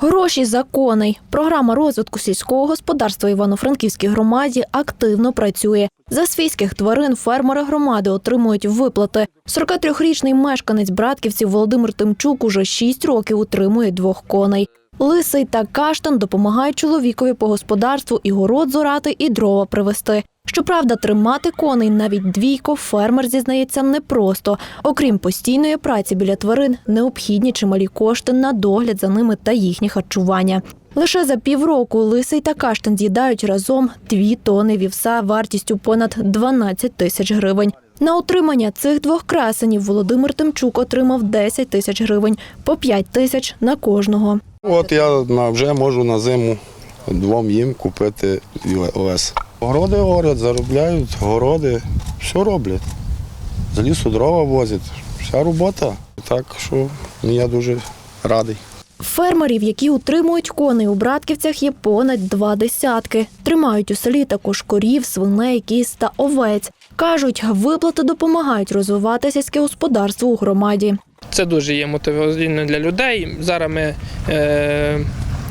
Гроші за коней. Програма розвитку сільського господарства Івано-Франківській громаді активно працює. За свійських тварин фермери громади отримують виплати. 43-річний мешканець братківців Володимир Тимчук уже 6 років утримує двох коней. Лисий та каштан допомагають чоловікові по господарству і город зорати, і дрова привезти. Щоправда, тримати коней навіть двійко фермер зізнається непросто. Окрім постійної праці біля тварин, необхідні чималі кошти на догляд за ними та їхнє харчування. Лише за півроку лисий та каштан з'їдають разом дві тони вівса вартістю понад 12 тисяч гривень. На утримання цих двох красенів Володимир Тимчук отримав 10 тисяч гривень, по 5 тисяч на кожного. От я вже можу на зиму двом їм купити овес. Городи горять, заробляють, городи, все роблять. З лісу дрова возять, вся робота. Так що я дуже радий. Фермерів, які утримують коней у Братківцях, є понад два десятки. Тримають у селі також корів, свиней, кіз та овець. Кажуть, виплати допомагають розвивати сільське господарство у громаді. Це дуже є мотиваційно для людей. Зараз ми е,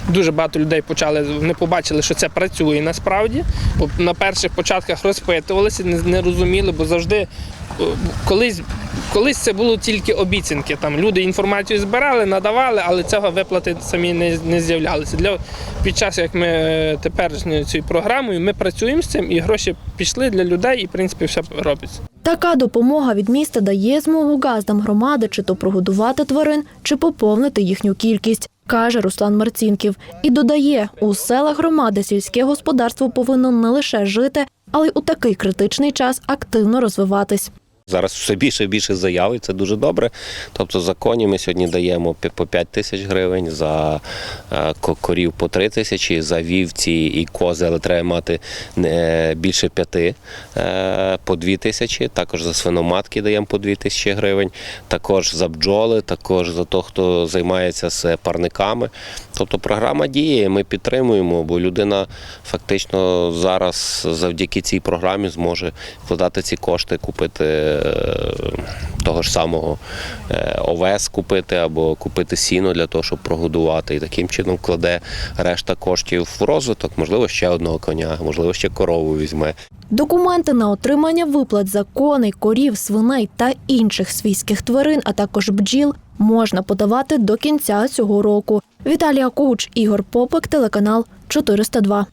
дуже багато людей почали, вони побачили, що це працює насправді. Бо на перших початках розпитувалися, не, не розуміли, бо завжди колись. Колись це було тільки обіцянки. Там люди інформацію збирали, надавали, але цього виплати самі не, не з'являлися. Для під час, як ми е, тепер цією програмою, ми працюємо з цим, і гроші пішли для людей, і в принципі все робиться. Така допомога від міста дає змогу газдам громади чи то прогодувати тварин, чи поповнити їхню кількість, каже Руслан Марцінків. І додає, у селах громади сільське господарство повинно не лише жити, але й у такий критичний час активно розвиватись. Зараз все більше і більше заяв, і це дуже добре. Тобто за коні ми сьогодні даємо по 5 тисяч гривень, за е, корів по 3 тисячі, за вівці і кози, але треба мати не більше п'яти е, по 2 тисячі. Також за свиноматки даємо по 2 тисячі гривень, також за бджоли, також за того, хто займається з парниками. Тобто програма діє, ми підтримуємо, бо людина фактично зараз завдяки цій програмі зможе вкладати ці кошти, купити е, того ж самого е, овес купити або купити сіно для того, щоб прогодувати. І таким чином вкладе решта коштів в розвиток, можливо, ще одного коня, можливо, ще корову візьме. Документи на отримання виплат за коней, корів, свиней та інших свійських тварин, а також бджіл, можна подавати до кінця цього року. Віталія Куч, Ігор Попик, телеканал 402.